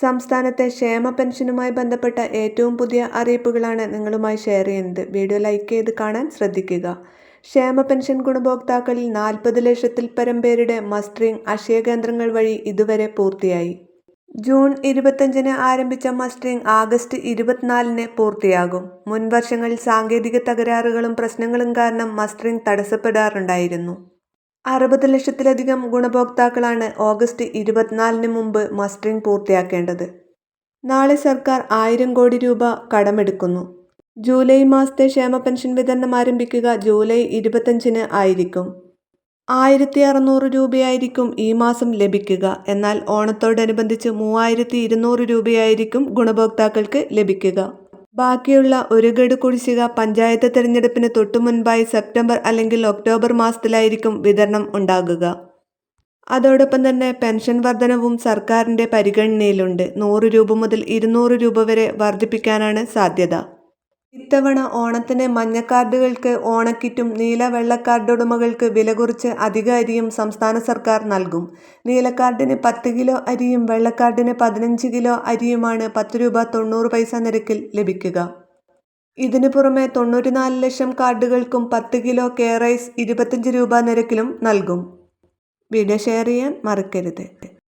സംസ്ഥാനത്തെ ക്ഷേമ പെൻഷനുമായി ബന്ധപ്പെട്ട ഏറ്റവും പുതിയ അറിയിപ്പുകളാണ് നിങ്ങളുമായി ഷെയർ ചെയ്യുന്നത്. വീഡിയോ ലൈക്ക് ചെയ്ത് കാണാൻ ശ്രദ്ധിക്കുക. ക്ഷേമ പെൻഷൻ ഗുണഭോക്താക്കളിൽ നാൽപ്പത് ലക്ഷത്തിൽ പരം പേരുടെ മസ്റ്ററിംഗ് അക്ഷയ കേന്ദ്രങ്ങൾ വഴി ഇതുവരെ പൂർത്തിയായി. ജൂൺ ഇരുപത്തഞ്ചിന് ആരംഭിച്ച മസ്റ്ററിംഗ് ആഗസ്റ്റ് ഇരുപത്തിനാലിന് പൂർത്തിയാകും. മുൻവർഷങ്ങളിൽ സാങ്കേതിക തകരാറുകളും പ്രശ്നങ്ങളും കാരണം മസ്റ്ററിംഗ് തടസ്സപ്പെടാറുണ്ടായിരുന്നു. അറുപത് ലക്ഷത്തിലധികം ഗുണഭോക്താക്കളാണ് ഓഗസ്റ്റ് ഇരുപത്തിനാലിന് മുമ്പ് മസ്റ്ററിംഗ് പൂർത്തിയാക്കേണ്ടത്. നാളെ സർക്കാർ ആയിരം കോടി രൂപ കടമെടുക്കുന്നു. ജൂലൈ മാസത്തെ ക്ഷേമ പെൻഷൻ വിതരണം ആരംഭിക്കുക ജൂലൈ ഇരുപത്തഞ്ചിന് ആയിരിക്കും. ആയിരത്തി അറുന്നൂറ് രൂപയായിരിക്കും ഈ മാസം ലഭിക്കുക. എന്നാൽ ഓണത്തോടനുബന്ധിച്ച് മൂവായിരത്തി ഇരുന്നൂറ് രൂപയായിരിക്കും ഗുണഭോക്താക്കൾക്ക് ലഭിക്കുക. ബാക്കിയുള്ള ഒരു ഗഡു കുടിശ്ശിക പഞ്ചായത്ത് തെരഞ്ഞെടുപ്പിന് തൊട്ടുമുൻപായി സെപ്റ്റംബർ അല്ലെങ്കിൽ ഒക്ടോബർ മാസത്തിലായിരിക്കും വിതരണം ഉണ്ടാകുക. അതോടൊപ്പം തന്നെ പെൻഷൻ വർധനവും സർക്കാരിന്റെ പരിഗണനയിലുണ്ട്. നൂറ് രൂപ മുതൽ ഇരുന്നൂറ് രൂപ വരെ വർദ്ധിപ്പിക്കാനാണ് സാധ്യത. ഇത്തവണ ഓണത്തിന് മഞ്ഞക്കാർഡുകൾക്ക് ഓണക്കിറ്റും നീല വെള്ളക്കാർഡുടമകൾക്ക് വില കുറച്ച് അധിക അരിയും സംസ്ഥാന സർക്കാർ നൽകും. നീലക്കാർഡിന് പത്ത് കിലോ അരിയും വെള്ളക്കാർഡിന് പതിനഞ്ച് കിലോ അരിയുമാണ് പത്ത് രൂപ തൊണ്ണൂറ് പൈസ നിരക്കിൽ ലഭിക്കുക. ഇതിനു പുറമെ തൊണ്ണൂറ്റിനാല് ലക്ഷം കാർഡുകൾക്കും പത്ത് കിലോ കെ റൈസ് ഇരുപത്തഞ്ച് രൂപ നിരക്കിലും നൽകും. വീഡിയോ ഷെയർ ചെയ്യാൻ മറക്കരുത്.